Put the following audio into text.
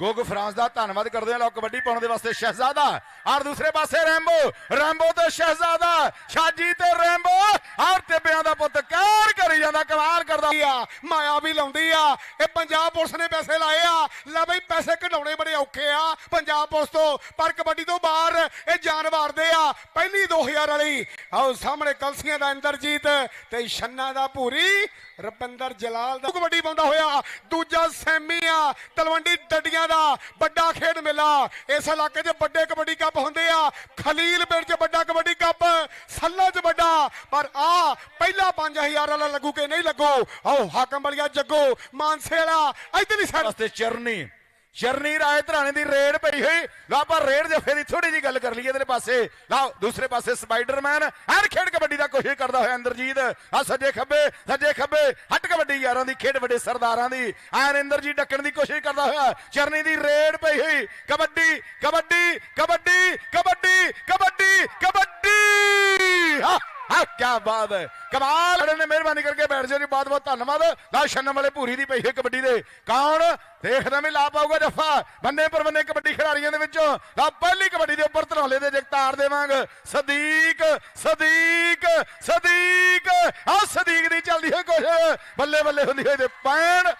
ਗੋਗ France ਦਾ ਧੰਨਵਾਦ ਕਰਦੇ ਹਾਂ। ਲੋ ਕਬੱਡੀ ਪਾਉਣ ਦੇ ਵਾਸਤੇ ਸ਼ਹਿਜ਼ਾਦਾ। ਔਰ ਦੂਸਰੇ ਪਾਸੇ ਰੈਂਬੋ ਰੈਂਬੋ ਤੇ ਸ਼ਹਿਜ਼ਾਦਾ, ਸ਼ਾਜੀ ਤੇ ਰੈਂਬੋ। ਔਰ ਤਿੱਬਿਆਂ ਦਾ ਪੁੱਤ ਜਾਂਦਾ ਕਮਾਲ ਕਰਦਾ ਆ, ਮਾਇਆ ਵੀ ਲਾਉਂਦੀ ਆ। ਇਹ ਪੰਜਾਬ ਪੁਲਿਸ ਨੇ ਪੈਸੇ ਲਾਏ ਆ। ਲੈ ਬਈ, ਪੈਸੇ ਕਢਾਉਣੇ ਬੜੇ ਔਖੇ ਆ। ਪੰਜਾਬ ਪੁਲਿਸ ਤੋਂ, ਪਰ ਕਬੱਡੀ ਤੋਂ ਬਾਹਰ ਇਹ ਜਾਨ ਵਾਰਦੇ ਆ। ਪਹਿਲੀ 2000 ਵਾਲੀ। ਆਓ, ਸਾਹਮਣੇ ਕਲਸੀਆਂ ਦਾ ਇੰਦਰਜੀਤ ਤੇ ਛੰਨਾ ਦਾ ਭੂਰੀ, ਰਪਿੰਦਰ ਜਲਾਲ ਦਾ। ਕਬੱਡੀ ਪਾਉਂਦਾ ਹੋਇਆ। ਦੂਜਾ ਸੈਮੀ ਆ, ਤਲਵੰਡੀ ਡੱਡੀਆਂ ਦਾ ਵੱਡਾ ਖੇਡ ਮੇਲਾ। ਇਸ ਇਲਾਕੇ 'ਚ ਵੱਡੇ ਕਬੱਡੀ ਕੱਪ ਹੁੰਦੇ ਖਲੀਲ ਪਿੰਡ 'ਚ ਵੱਡਾ ਕਬੱਡੀ ਕੱਪ, ਸੱਲਾ 'ਚ ਵੱਡਾ, ਪਰ ਆ ਪਹਿਲਾ 5000 ਵਾਲਾ ਲੱਗੂ ਕਿ ਨਹੀਂ ਲੱਗੂ? ਆਓ ਹਾਕਮ ਵਾਲੀਆ ਜੱਗੋ, ਮਾਨਸੇ ਵਾਲਾ, ਇਧਰਲੀ ਸਾਈਡ ਵਾਸਤੇ ਚਰਨੀ। ਸ਼ਰਨੀ ਰਾਏ ਧਰਾਣੇ ਦੀ ਰੇਡ ਪਈ ਹੋਈ। ਲਓ ਆਪਾਂ ਰੇਡ ਜਫੇ ਦੀ ਥੋੜੀ ਜੀ ਗੱਲ ਕਰ ਲਈਏ ਇਹਦੇ ਪਾਸੇ। ਲਓ, ਦੂਸਰੇ ਪਾਸੇ ਸਪਾਈਡਰਮੈਨ। ਐਨ ਖੇਡ ਕਬੱਡੀ ਦਾ ਕੋਸ਼ਿਸ਼ ਕਰਦਾ ਹੋਇਆ ਇੰਦਰਜੀਤ। ਆ ਸੱਜੇ ਖੱਬੇ ਸੱਜੇ ਖੱਬੇ। ਹੱਟ ਕਬੱਡੀ ਯਾਰਾਂ ਦੀ, ਖੇਡ ਵੱਡੇ ਸਰਦਾਰਾਂ ਦੀ। ਐਨ ਇੰਦਰਜੀਤ ਡੱਕਣ ਦੀ ਕੋਸ਼ਿਸ਼ ਕਰਦਾ ਹੋਇਆ। ਸ਼ਰਨੀ ਦੀ ਰੇਡ ਪਈ ਹੋਈ। ਕਬੱਡੀ ਕਬੱਡੀ ਕਬੱਡੀ ਕਬੱਡੀ ਕਬੱਡੀ ਹਾਂ ਹਾਂ ਕੀ ਬਾਤ ਹੈ। ਕਮਾਲ, ਖੜੇ ਨੇ, ਮਿਹਰਬਾਨੀ ਕਰਕੇ ਬੈਠ ਜਾਓ ਜੀ। ਬਹੁਤ ਬਹੁਤ ਧੰਨਵਾਦ। ਨਾ ਛੰਨਮ ਵਾਲੇ ਭੂਰੀ ਦੀ ਪਈ ਹੈ ਕਬੱਡੀ ਦੇ। ਕੌਣ? ਦੇਖਦਾ ਵੀ ਲਾ ਪਾਊਗਾ ਜੱਫਾ। ਬੰਨੇ ਪਰ ਬੰਨੇ ਕਬੱਡੀ ਖਿਡਾਰੀਆਂ ਦੇ ਵਿੱਚੋਂ। ਲਾ ਪਹਿਲੀ ਕਬੱਡੀ ਦੇ ਉੱਪਰ ਧਰੌਲੇ ਦੇ ਜਗਤਾਰ ਦੇਵਾਂਗ। ਸਦੀਕ ਸਦੀਕ ਸਦੀਕ। ਆ ਸਦੀਕ ਦੀ ਚੱਲਦੀ ਹੈ ਕੁਛ ਬੱਲੇ ਬੱਲੇ ਹੁੰਦੀ ਹੈ ਤੇ ਪੈਣ।